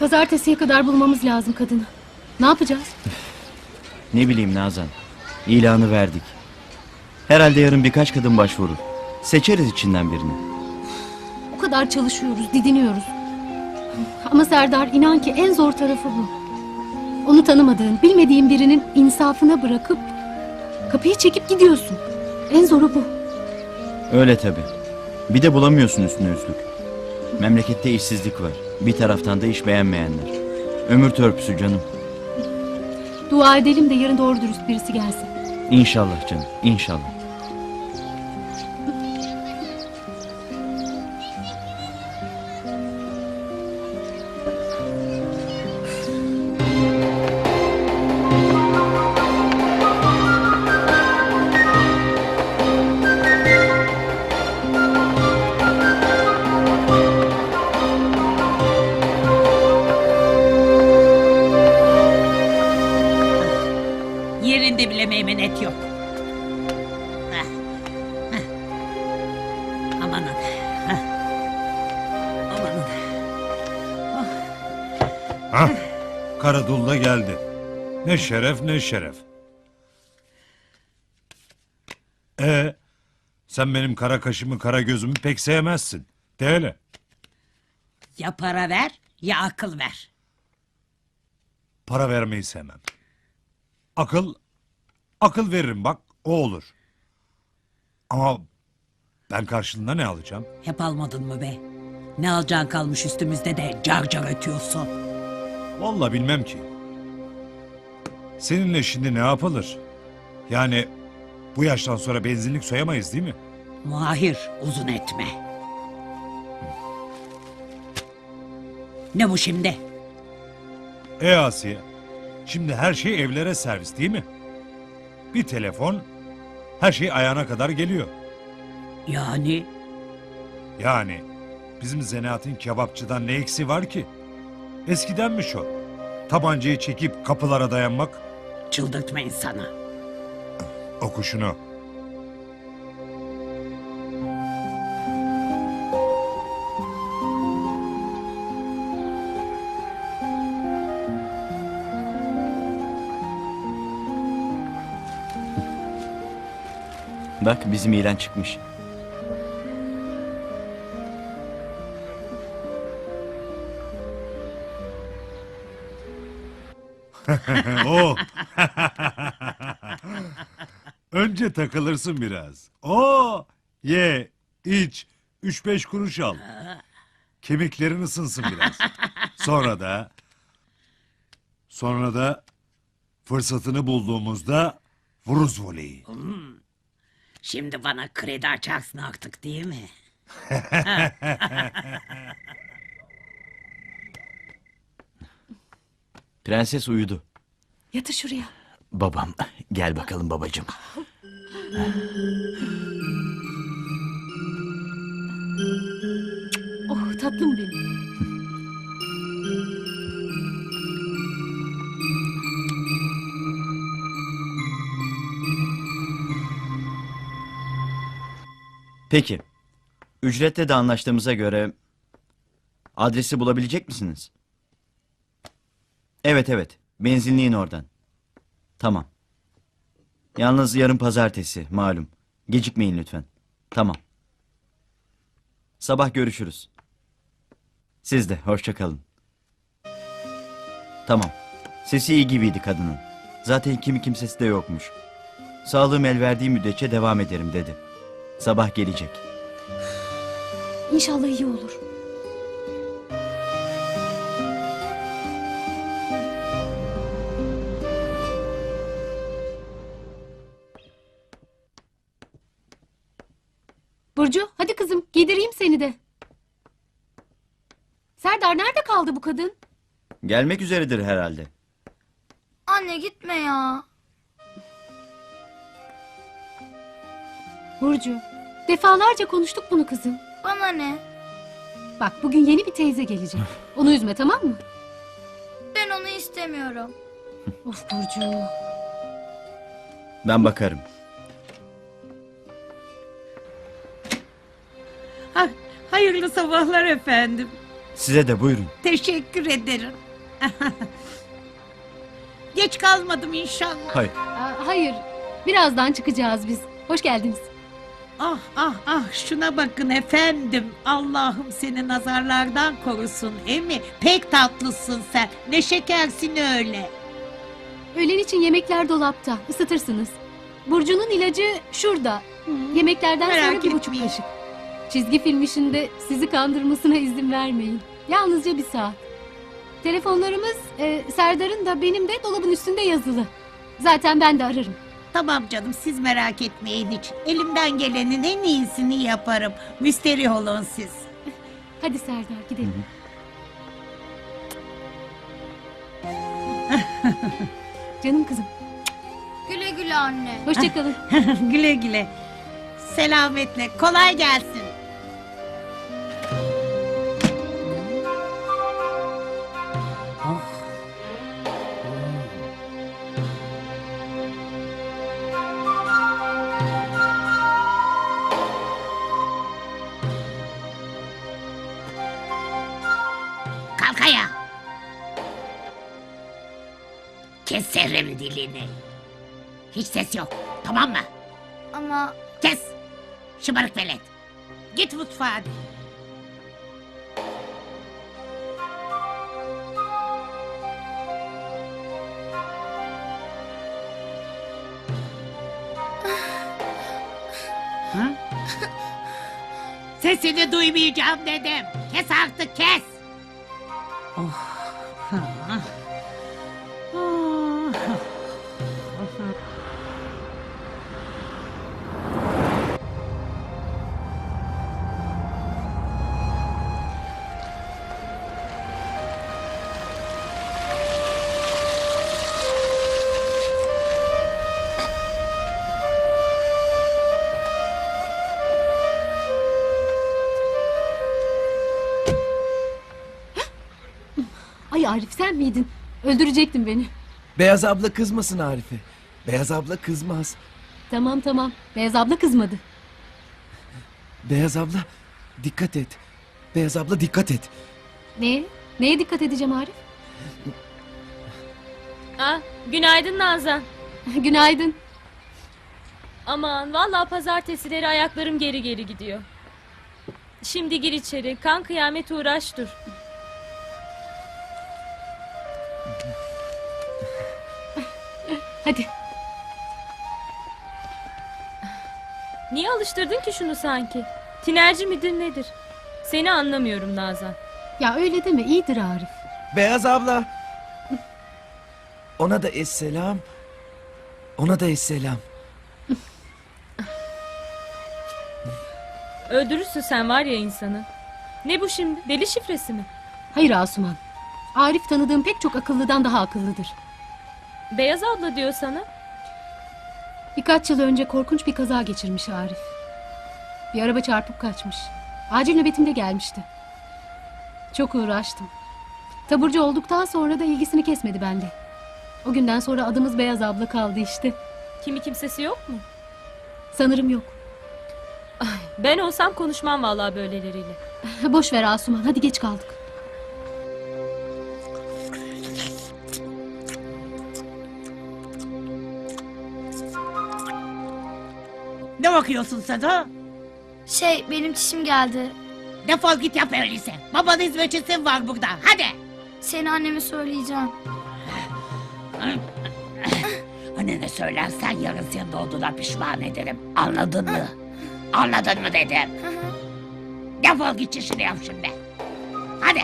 Pazartesiye kadar bulmamız lazım kadını. Ne yapacağız? Ne bileyim Nazan. İlanı verdik. Herhalde yarın birkaç kadın başvurur. Seçeriz içinden birini. O kadar çalışıyoruz, didiniyoruz. Ama Serdar inan ki en zor tarafı bu. Onu tanımadığın, bilmediğin birinin insafına bırakıp kapıyı çekip gidiyorsun. En zoru bu. Öyle tabi. Bir de bulamıyorsun üstüne üstlük. Memlekette işsizlik var. Bir taraftan da iş beğenmeyenler. Ömür törpüsü canım. Dua edelim de yarın doğru dürüst birisi gelsin. İnşallah canım, inşallah. Şeref ne şeref. E sen benim kara kaşımı kara gözümü pek sevmezsin. De öyle. Ya para ver ya akıl ver. Para vermeyi sevmem. Akıl, akıl veririm bak o olur. Ama ben karşılığında ne alacağım? Hep almadın mı be? Ne alacağın kalmış üstümüzde de car car ötüyorsun. Vallahi bilmem ki. Seninle şimdi ne yapılır? Yani bu yaştan sonra benzinlik soyamayız değil mi? Mahir uzun etme. Ne bu şimdi? E Asiye, şimdi her şey evlere servis değil mi? Bir telefon, her şey ayağına kadar geliyor. Yani Yani bizim Zanaat'in kebapçıdan ne eksi var ki? Eskidenmiş o. Tabancayı çekip kapılara dayanmak, çıldırtma insanı. o kuşunu. Bak bizim ilan çıkmış. o. Önce takılırsın biraz. O. Ye, iç, üç beş kuruş al. Kemiklerin ısınsın biraz. Sonra da... Sonra da fırsatını bulduğumuzda vuruz voleyi. Şimdi bana kredi açarsın artık değil mi? Prenses uyudu. Yatır şuraya. Babam, gel bakalım babacığım. Oh tatlım benim. Peki. Ücrette de anlaştığımıza göre adresi bulabilecek misiniz? Evet evet. Benzinliğin oradan. Tamam. Yalnız yarın pazartesi malum. Gecikmeyin lütfen. Tamam. Sabah görüşürüz. Siz de hoşça kalın. Tamam. Sesi iyi gibiydi kadının. Zaten kimi kimsesi de yokmuş. Sağlığım el verdiği müddetçe devam ederim dedi. Sabah gelecek. İnşallah iyi olur. Burcu hadi kızım giydireyim seni de. Serdar nerede kaldı bu kadın? Gelmek üzeredir herhalde. Anne gitme ya. Burcu defalarca konuştuk bunu kızım. Bana ne? Bak bugün yeni bir teyze gelecek. Onu üzme tamam mı? Ben onu istemiyorum. Of Burcu. Ben bakarım. Ha, Hayırlı sabahlar efendim. Size de buyurun. Teşekkür ederim. Geç kalmadım inşallah. Hayır. Aa, hayır. Birazdan çıkacağız biz. Hoş geldiniz. Ah ah ah şuna bakın efendim. Allah'ım seni nazarlardan korusun emi. Pek tatlısın sen. Ne şekersin öyle. Öğlen için yemekler dolapta. Isıtırsınız. Burcu'nun ilacı şurada. Yemeklerden Merak sonra bir buçuk etmeyin. kaşık. Çizgi film işinde sizi kandırmasına izin vermeyin. Yalnızca bir saat. Telefonlarımız e, Serdar'ın da benim de dolabın üstünde yazılı. Zaten ben de ararım. Tamam canım siz merak etmeyin hiç. Elimden gelenin en iyisini yaparım. Müsterih olun siz. Hadi Serdar gidelim. Canım kızım. Güle güle anne. Hoşçakalın. güle güle. Selametle. Kolay gelsin. Dilini. Hiç ses yok. Tamam mı? Ama Kes. Şımarık velet. Git mutfağa. Ha? Sesini duymayacağım dedim. Kes artık kes. Arif sen miydin? Öldürecektin beni. Beyaz abla kızmasın Arife. Beyaz abla kızmaz. Tamam tamam. Beyaz abla kızmadı. Beyaz abla dikkat et. Beyaz abla dikkat et. Neye? Neye dikkat edeceğim Arif? Ah, günaydın Nazan. Günaydın. Aman vallahi pazartesileri ayaklarım geri geri gidiyor. Şimdi gir içeri. Kan kıyamet uğraş dur. Hadi. Niye alıştırdın ki şunu sanki? Tinerci midir nedir? Seni anlamıyorum Nazan. Ya öyle deme iyidir Arif. Beyaz abla. Ona da esselam. Ona da esselam. Öldürürsün sen var ya insanı. Ne bu şimdi? Deli şifresi mi? Hayır Asuman. Arif tanıdığım pek çok akıllıdan daha akıllıdır. Beyaz abla diyor sana. Birkaç yıl önce korkunç bir kaza geçirmiş Arif. Bir araba çarpıp kaçmış. Acil nöbetimde gelmişti. Çok uğraştım. Taburcu olduktan sonra da ilgisini kesmedi bende. O günden sonra adımız Beyaz abla kaldı işte. Kimi kimsesi yok mu? Sanırım yok. Ben olsam konuşmam vallahi böyleleriyle. Boş ver Asuman hadi geç kaldık. Ne bakıyorsun sen ha? şey benim çişim geldi. Defol git yap öyleyse. Babanın hizmetçisi var burada. Hadi. Seni anneme söyleyeceğim. Annene söylersen yarın senin doğduğuna pişman ederim. Anladın mı? Anladın mı dedim. Defol git işini yap şimdi. Hadi.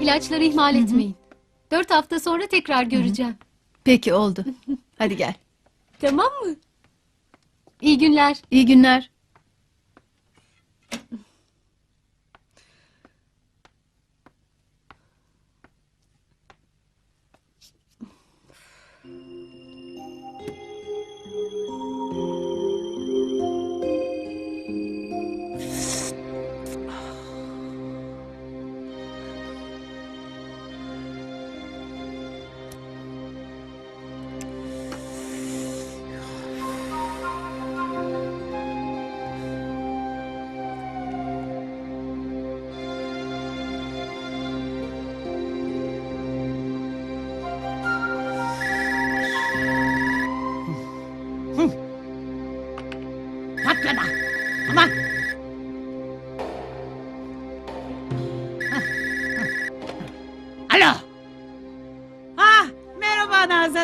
İlaçları ihmal etmeyin. Dört hafta sonra tekrar göreceğim. Peki oldu. Hadi gel. Tamam mı? İyi günler. İyi günler.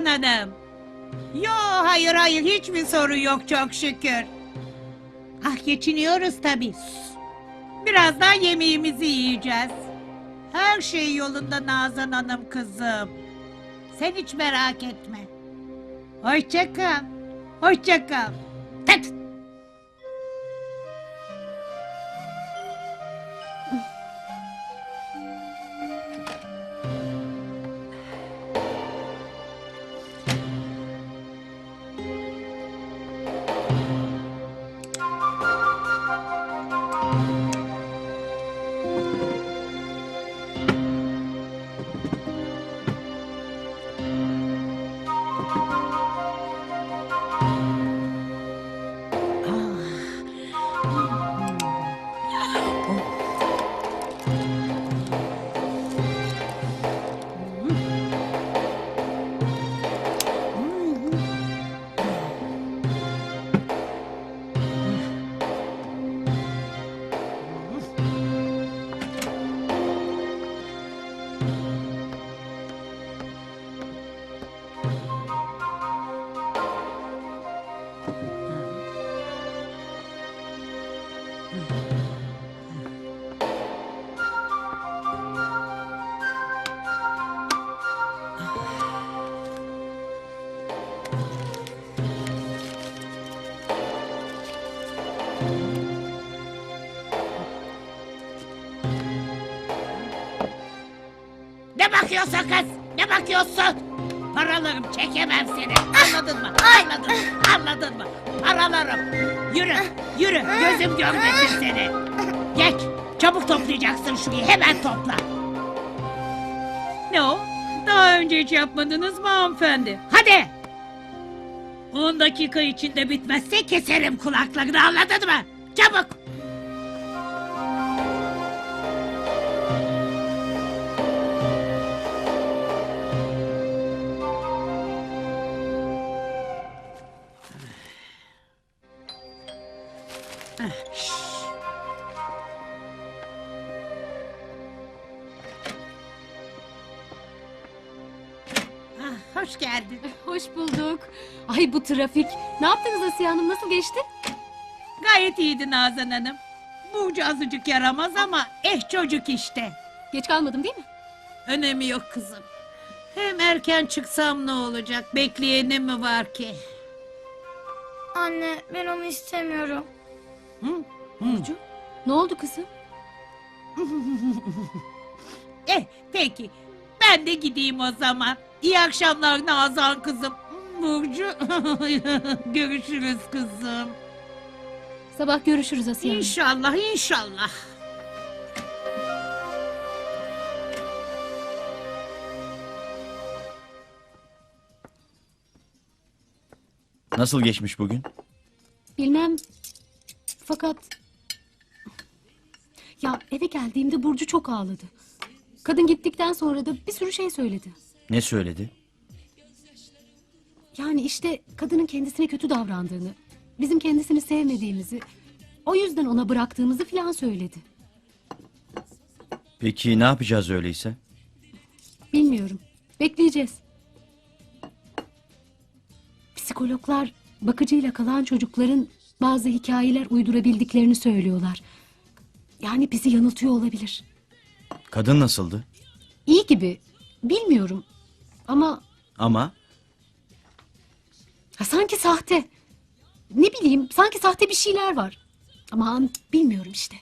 Hanım. Yo hayır hayır hiçbir sorun yok çok şükür. Ah geçiniyoruz tabii. Birazdan yemeğimizi yiyeceğiz. Her şey yolunda Nazan Hanım kızım. Sen hiç merak etme. Hoşça kal. Hoşça kal. Tıt. Bakıyorsun kız? Ne bakıyorsun? Paralarım çekemem seni. Anladın mı? Anladın mı? Anladın mı? Paralarım. Yürü, yürü. Gözüm görmesin seni. Geç. Çabuk toplayacaksın şurayı. Hemen topla. Ne o? Daha önce hiç yapmadınız mı hanımefendi? Hadi. 10 dakika içinde bitmezse Keserim kulaklarını anladın mı? Çabuk. Hoş bulduk. Ay bu trafik. Ne yaptınız Asiye Hanım? Nasıl geçti? Gayet iyiydi Nazan Hanım. Burcu azıcık yaramaz ama eh çocuk işte. Geç kalmadım değil mi? Önemi yok kızım. Hem erken çıksam ne olacak? Bekleyenim mi var ki? Anne ben onu istemiyorum. Burcu. Ne oldu kızım? Eh peki. Ben de gideyim o zaman. İyi akşamlar Nazan kızım. Burcu. Görüşürüz kızım. Sabah görüşürüz Asiye Hanım. İnşallah inşallah. Nasıl geçmiş bugün? Bilmem. Fakat... Ya eve geldiğimde Burcu çok ağladı. Kadın gittikten sonra da bir sürü şey söyledi. Ne söyledi? Yani işte kadının kendisine kötü davrandığını, bizim kendisini sevmediğimizi, o yüzden ona bıraktığımızı filan söyledi. Peki ne yapacağız öyleyse? Bilmiyorum. Bekleyeceğiz. Psikologlar bakıcıyla kalan çocukların bazı hikayeler uydurabildiklerini söylüyorlar. Yani bizi yanıltıyor olabilir. Kadın nasıldı? İyi gibi. Bilmiyorum. Ama Ama ha, sanki sahte. Ne bileyim sanki sahte bir şeyler var. Aman bilmiyorum işte.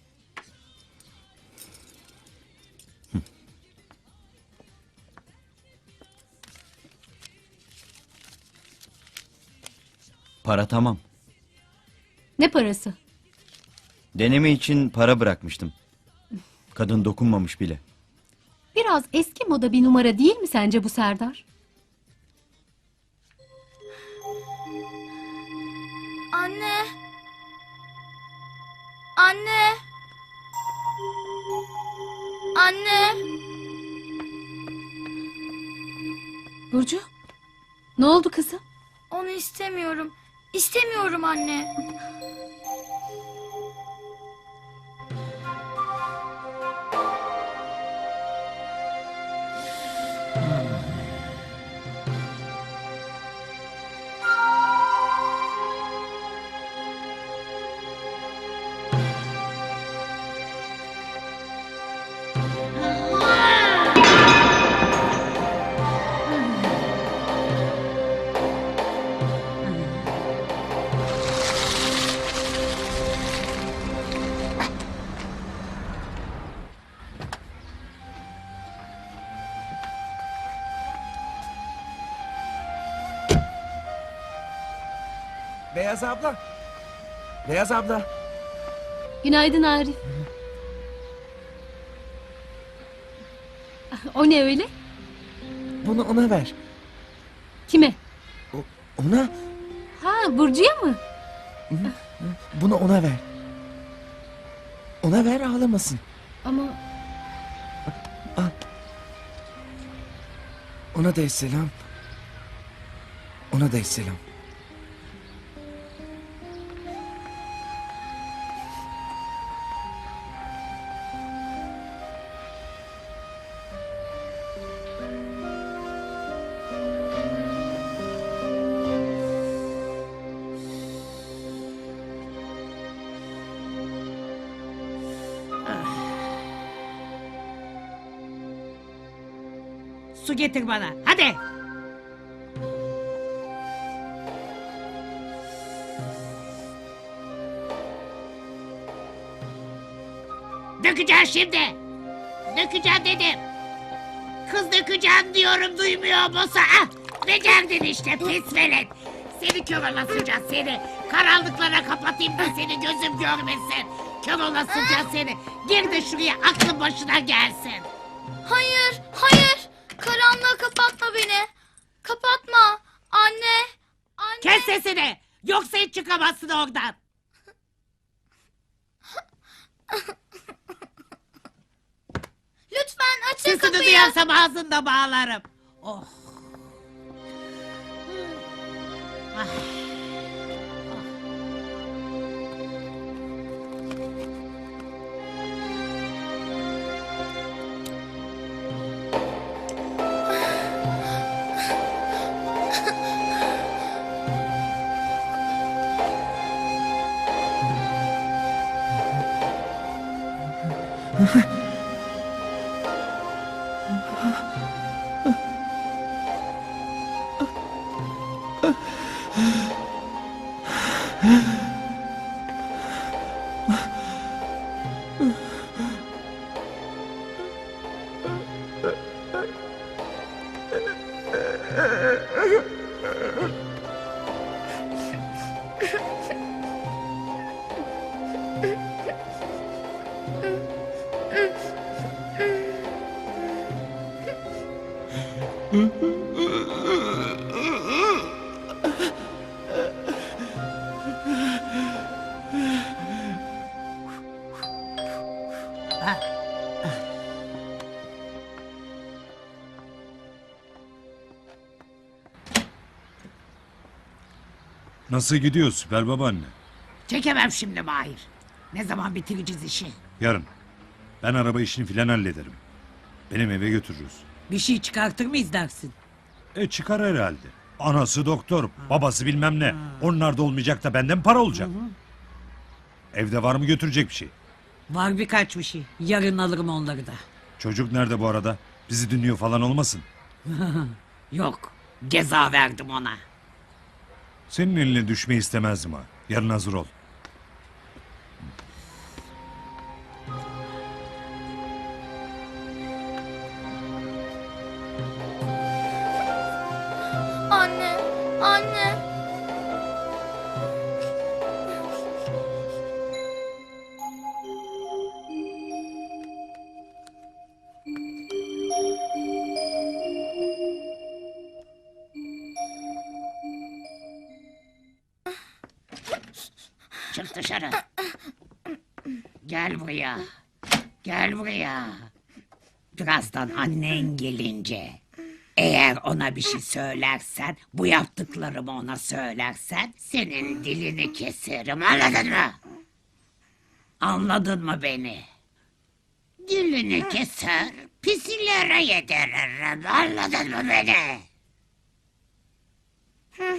para tamam. Ne parası? Deneme için para bırakmıştım. Kadın dokunmamış bile. Biraz eski moda bir numara değil mi sence bu Serdar? Anne. Anne. Anne. Burcu? Ne oldu kızım? Onu istemiyorum. İstemiyorum anne. Beyaz abla. Beyaz abla. Günaydın Arif. O ne öyle? Bunu ona ver. Kime? Ona, Ha Burcu'ya mı? bunu ona ver. Ona ver ağlamasın. Ama Ona da selam. Ona da selam. Su getir bana. Hadi. Dökeceğim şimdi. Dökeceğim dedim. Kız dökeceğim diyorum duymuyor musun? Ah, becerdin işte pis velet. Seni kör olasıca seni. Karanlıklara kapatayım da seni gözüm görmesin. Kör olasıca seni. Gir de şuraya aklın başına gelsin. Hayır, hayır. Karanlığa kapatma beni. Kapatma. Anne. Anne. Kes sesini. Yoksa hiç çıkamazsın oradan. Lütfen açın Sesini kapıyı. duyarsam ağzında bağlarım. Oh. Ah. Nasıl gidiyor Süper Babaanne? Çekemem şimdi Mahir. Ne zaman bitireceğiz işi? Yarın. Ben araba işini filan hallederim. Benim eve götürürüz. Bir şey çıkartır mıyız dersin? E çıkar herhalde. Anası doktor, babası bilmem ne. Onlar da olmayacak da benden para olacak. Evde var mı götürecek bir şey? Var birkaç bir şey. Yarın alırım onları da. Çocuk nerede bu arada? Bizi dinliyor falan olmasın. Yok. Ceza verdim ona. Senin eline düşmeyi istemezdim ha. Yarın hazır ol. Birazdan annen gelince eğer ona bir şey söylersen, bu yaptıklarımı ona söylersen senin dilini keserim anladın mı? Anladın mı beni? Dilini keser, pisilere yediririm anladın mı beni?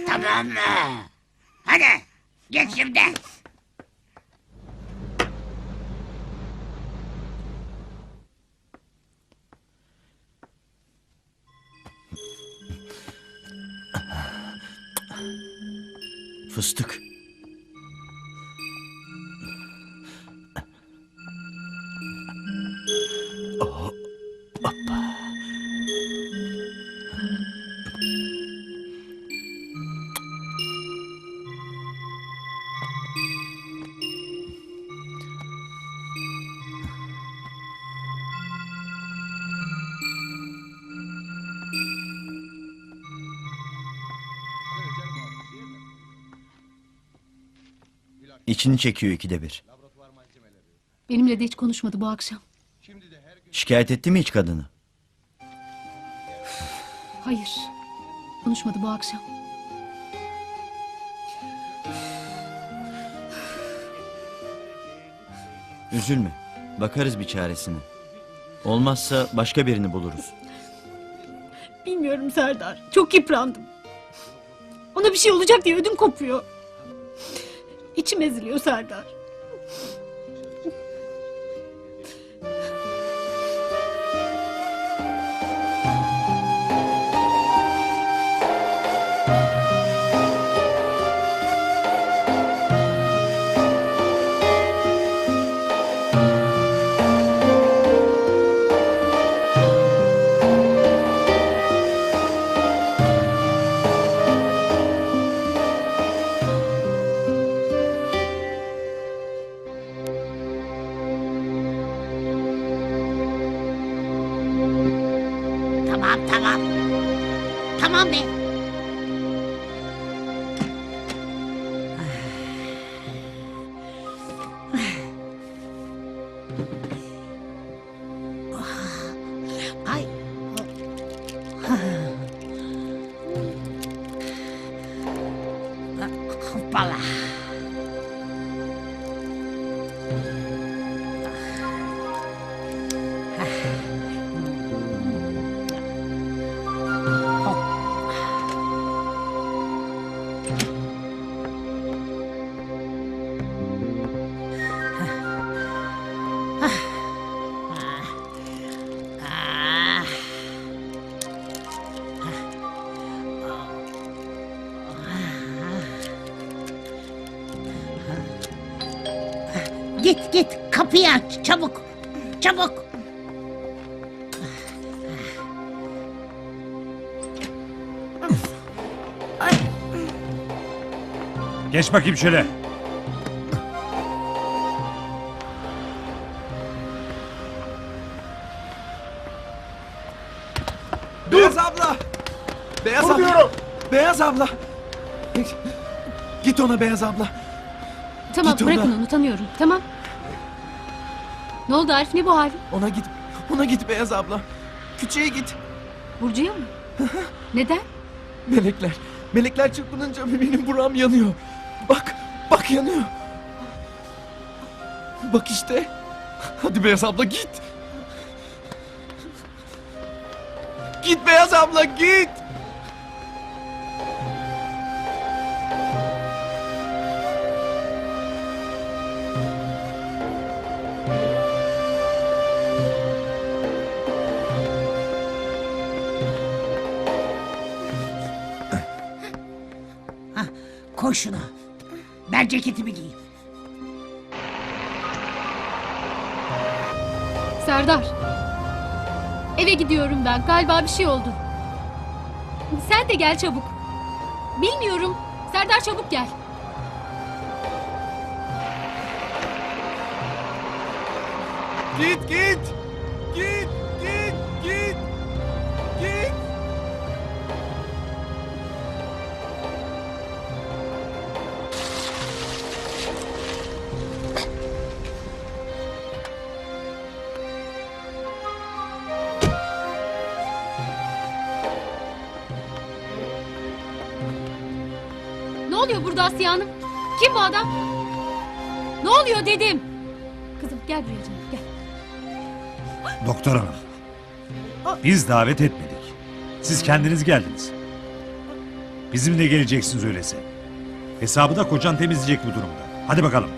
Tamam mı? Hadi geç şimdi. Fıstık. İçini çekiyor ikide bir. Benimle de hiç konuşmadı bu akşam. Şikayet etti mi hiç kadını? Hayır. Konuşmadı bu akşam. Üzülme. Bakarız bir çaresine. Olmazsa başka birini buluruz. Bilmiyorum Serdar. Çok yıprandım. Ona bir şey olacak diye ödüm kopuyor. İçim eziliyor Serdar. Kapıyı aç çabuk. Çabuk. Geç bakayım şöyle. Beyaz abla! Beyaz abla! Beyaz abla! Git ona Beyaz abla. Tamam Git ona. bırakın onu tanıyorum. Tamam. Ne oldu Arif ne bu hali? Ona git. Ona git Beyaz abla. Küçüğe git. Burcu'ya mı? Neden? Melekler. Melekler çırpınınca benim buram yanıyor. Bak. Bak yanıyor. Bak işte. Hadi Beyaz abla git. Git Beyaz abla git. Ben ceketimi giyeyim. Serdar. Eve gidiyorum ben. Galiba bir şey oldu. Sen de gel çabuk. Bilmiyorum. Serdar çabuk gel. Git git. Asiye Hanım? Kim bu adam? Ne oluyor dedim. Kızım gel buraya canım gel. Doktor hanım. Biz davet etmedik. Siz kendiniz geldiniz. Bizimle geleceksiniz öyleyse. Hesabı da kocan temizleyecek bu durumda. Hadi bakalım.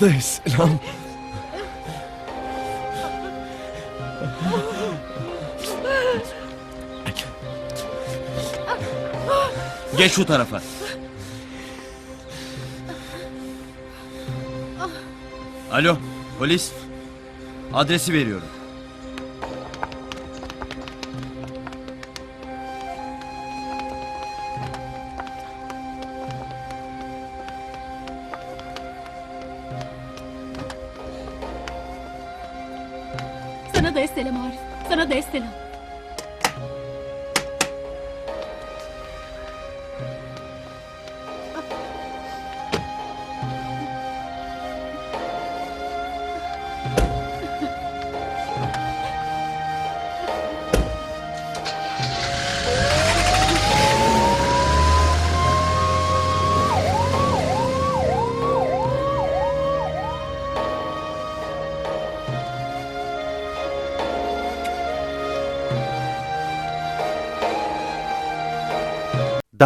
Da selam. Geç şu tarafa. Alo, polis. Adresi veriyorum. Sana da. Sana da.